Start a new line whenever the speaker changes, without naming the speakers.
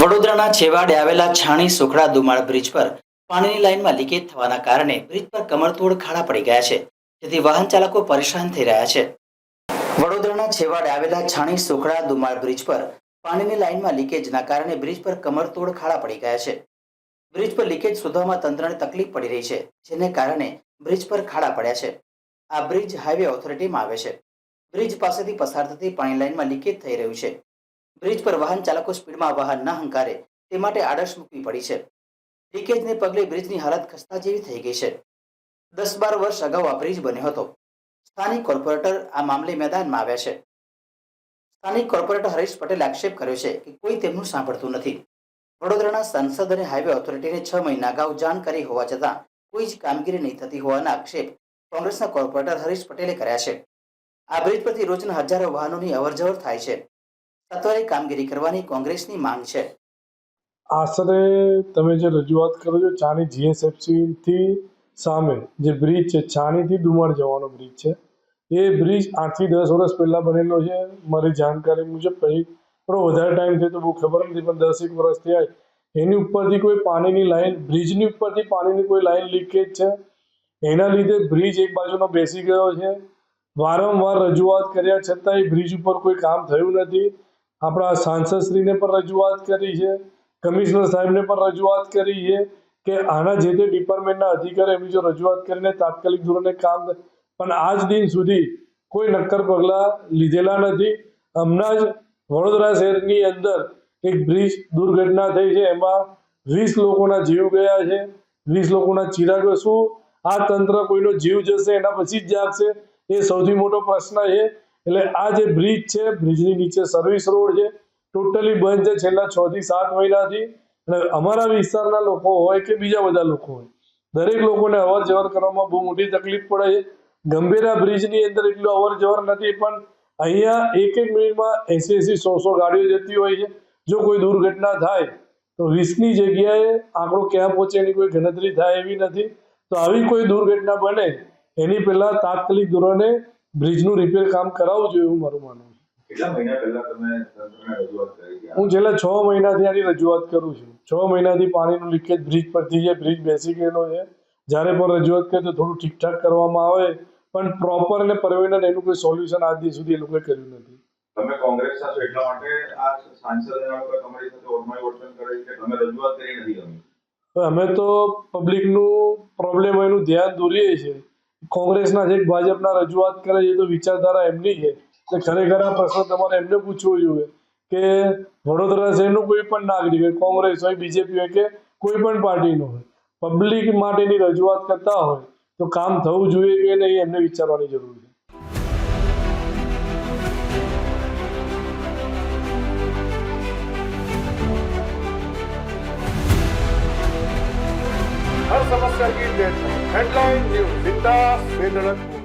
વડોદરાના છેવાડે આવેલા છાણી સુખડા દુમાળ બ્રિજ પર પાણીની લાઇનમાં લીકેજ થવાના કારણે બ્રિજ પર કમરતોડ ખાડા પડી ગયા છે. જેથી વાહન ચાલકો પરેશાન થઈ રહ્યા છે. વડોદરાના છેવાડે આવેલા છાણી સુખડા દુમાળ બ્રિજ પર પાણીની લાઇનમાં લીકેજના કારણે બ્રિજ પર કમરતોડ ખાડા પડી ગયા છે. બ્રિજ પર લીકેજ શોધવામાં તંત્રને તકલીફ પડી રહી છે, જેને કારણે બ્રિજ પર ખાડા પડ્યા છે. આ બ્રિજ હાઈવે ઓથોરિટીમાં આવે છે. બ્રિજ પાસેથી પસાર થતી પાણી લાઇનમાં લીકેજ થઈ રહ્યું છે. બ્રિજ પર વાહન ચાલકો સ્પીડમાં વાહન ન હંકારે, તે માટે આડશ મૂકવી પડી છે. લીકેજને પગલે બ્રિજની હાલત ખસ્તા જેવી થઈ ગઈ છે. દસ બાર વર્ષ અગાઉ આ બ્રિજ બન્યો હતો. સ્થાનિક કોર્પોરેટર આ મામલે મેદાનમાં આવ્યા છે. સ્થાનિક કોર્પોરેટર હરીશ પટેલે આક્ષેપ કર્યો છે કે કોઈ તેમનું સાંભળતું નથી. વડોદરાના સંસદ અને હાઈવે ઓથોરિટીને છ મહિના અગાઉ જાણ કરી હોવા છતાં કોઈ જ કામગીરી નહીં થતી હોવાના આક્ષેપ કોંગ્રેસના કોર્પોરેટર હરીશ પટેલે કર્યા છે. આ બ્રિજ પરથી રોજના હજારો વાહનોની અવરજવર થાય છે. સત્વરે કામગીરી કરવાની કોંગ્રેસની માંગ છે.
આશરે તમે જે રજૂઆત કરો છો ચાની જીએસએફસીથી સામે જે બ્રિજ છે ચાણીથી ડુમર જવાનો બ્રિજ છે, એ બ્રિજ આઠથી દસ વર્ષ પહેલાં બનેલો છે. મારી જાણકારી મુજબ પછી થોડો વધારે ટાઈમ થયો તો બહુ ખબર નથી, પણ દસ એક વર્ષ થયા એની ઉપરથી કોઈ પાણીની લાઈન, બ્રિજની ઉપરથી પાણીની કોઈ લાઈન લીકેજ છે. એના લીધે બ્રિજ એક બાજુનો બેસી ગયો છે. વારંવાર રજૂઆત કર્યા છતાંય બ્રિજ ઉપર કોઈ કામ થયું નથી. આપણા સાંસદશ્રીને પણ રજૂઆત કરી છે, કમિશનર સાહેબને પણ રજૂઆત કરી છે કે આના જે તે ડિપાર્ટમેન્ટના અધિકારી એમની જો રજૂઆત કરીને તાત્કાલિક ધોરણે કામ પણ આજ દિન સુધી કોઈ નક્કર પગલાં લીધેલા નથી. હમણાં જ વડોદરા શહેરની અંદર એક બ્રિજ દુર્ઘટના થઈ છે, એમાં વીસ લોકોના જીવ ગયા છે, વીસ લોકોના ચિરાગો શું આ તંત્ર કોઈનો જીવ જશે, એના પછી જ જાગશે. એ સૌથી મોટો પ્રશ્ન છે એટલે આ જે બ્રિજ છે બ્રિજની નીચે સર્વિસ રોડ છે ટોટલી બંધ છે. છેલ્લા છ થી સાત મહિનાથી. અને અમારા વિસ્તારના લોકો હોય કે બીજા બધા લોકો હોય, દરેક લોકોને અવર જવર કરવામાં બહુ મોટી તકલીફ પડે છે. ગંભીરા બ્રિજની અંદર એટલું અવર જવર નથી, પણ અહીંયા એક એક મિનિટમાં એસી એસી સો સો ગાડીઓ જતી હોય છે. જો કોઈ દુર્ઘટના થાય, તો વીસની જગ્યાએ આંકડો ક્યાં પહોંચે એની કોઈ ગણતરી થાય એવી નથી. તો આવી કોઈ દુર્ઘટના બને એની પહેલા તાત્કાલિક ધોરણે બ્રિજનું રિપેર કામ કરાવવું જોઈએ એવું મારું માનવું છે. હું છેલ્લા છ મહિનાથી આની રજૂઆત કરું છું. છ મહિનાથી પાણીનું લીકેજ બ્રિજ પરથી છે બ્રિજ બેસી ગયેલો છે. જ્યારે પણ રજૂઆત કરી તો થોડું ઠીકઠાક કરવામાં આવે પણ પ્રોપર અને પરવેનન્ટ એનું કોઈ સોલ્યુશન આજ દિવસ સુધી એ લોકોએ કર્યું નથી.
તમે કોંગ્રેસના છો એટલા માટે આ સાંસદ તમારી સાથે ઓળખાણ વર્તન કરે છે તમે રજૂઆત કરી નથી ગમી?
અમે તો પબ્લિકનું પ્રોબ્લેમ એનું ધ્યાન દોરીએ છીએ. કોંગ્રેસના જે ભાજપના રજૂઆત કરે છે તો વિચારધારા એમની છે. એટલે ખરેખર આ પ્રશ્ન તમારે એમને પૂછવો જોઈએ કે વડોદરા શહેરનું કોઈ પણ નાગરિક હોય, કોંગ્રેસ હોય, બીજેપી હોય કે કોઈ પણ પાર્ટીનો હોય, પબ્લિક માટેની રજૂઆત કરતા હોય તો કામ થવું જોઈએ કે નહીં એમને વિચારવાની જરૂર છે.
સર્કિટ દેશ હેડલાઇન ન્યૂઝ બિંદાસ બેધડક